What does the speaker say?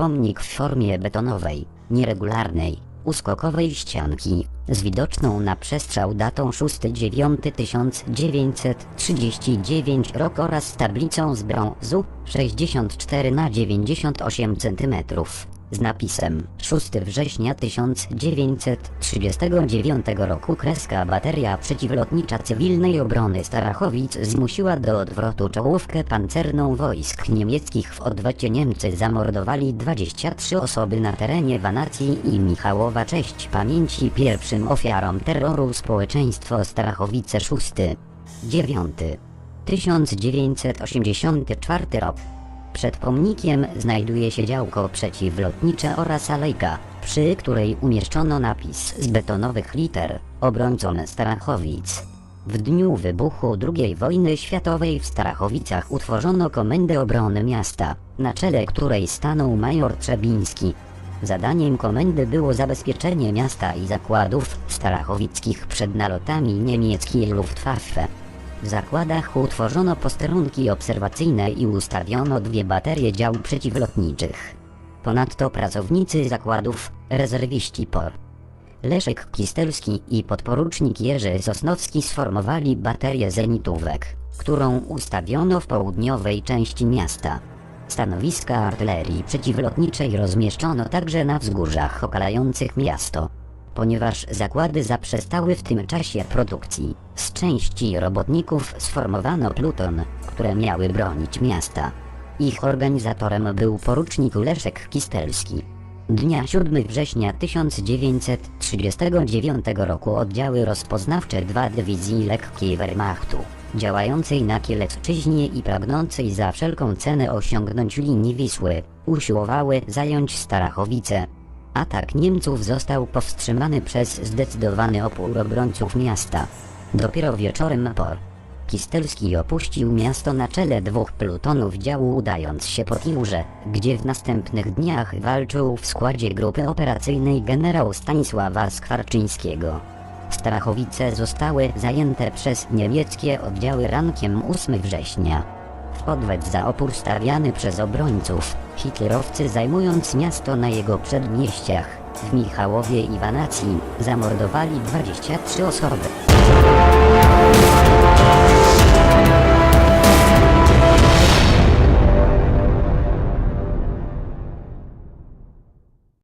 pomnik w formie betonowej, nieregularnej, uskokowej ścianki, z widoczną na przestrzał datą 6-9-1939 rok oraz tablicą z brązu 64 na 98 cm z napisem 6 września 1939 roku kreska bateria przeciwlotnicza cywilnej obrony Starachowic zmusiła do odwrotu czołówkę pancerną wojsk niemieckich. W odwecie Niemcy zamordowali 23 osoby na terenie Wanacji i Michałowa. Cześć pamięci. Pierwszym ofiarom terroru społeczeństwo Starachowice 6 9 1984 rok przed pomnikiem znajduje się działko przeciwlotnicze oraz alejka, przy której umieszczono napis z betonowych liter obrońcom Starachowic. W dniu wybuchu II wojny światowej w Starachowicach utworzono Komendę Obrony Miasta, na czele której stanął major Trzebiński. Zadaniem komendy było zabezpieczenie miasta i zakładów starachowickich przed nalotami niemieckiej Luftwaffe. W zakładach utworzono posterunki obserwacyjne i ustawiono dwie baterie dział przeciwlotniczych. Ponadto pracownicy zakładów, rezerwiści POR, Leszek Kistelski i podporucznik Jerzy Sosnowski sformowali baterię zenitówek, którą ustawiono w południowej części miasta. Stanowiska artylerii przeciwlotniczej rozmieszczono także na wzgórzach okalających miasto ponieważ zakłady zaprzestały w tym czasie produkcji. Z części robotników sformowano pluton, które miały bronić miasta. Ich organizatorem był porucznik Leszek Kistelski. Dnia 7 września 1939 roku oddziały rozpoznawcze 2 Dywizji Lekkiej Wehrmachtu, działającej na Kielecczyźnie i pragnącej za wszelką cenę osiągnąć linii Wisły, usiłowały zająć Starachowice, Atak Niemców został powstrzymany przez zdecydowany opór obrońców miasta. Dopiero wieczorem por Kistelski opuścił miasto na czele dwóch plutonów działu udając się pod Jurze, gdzie w następnych dniach walczył w składzie grupy operacyjnej generał Stanisława Skwarczyńskiego. Starachowice zostały zajęte przez niemieckie oddziały rankiem 8 września. Odwet za opór stawiany przez obrońców, hitlerowcy zajmując miasto na jego przedmieściach, w Michałowie i Wanacji, zamordowali 23 osoby.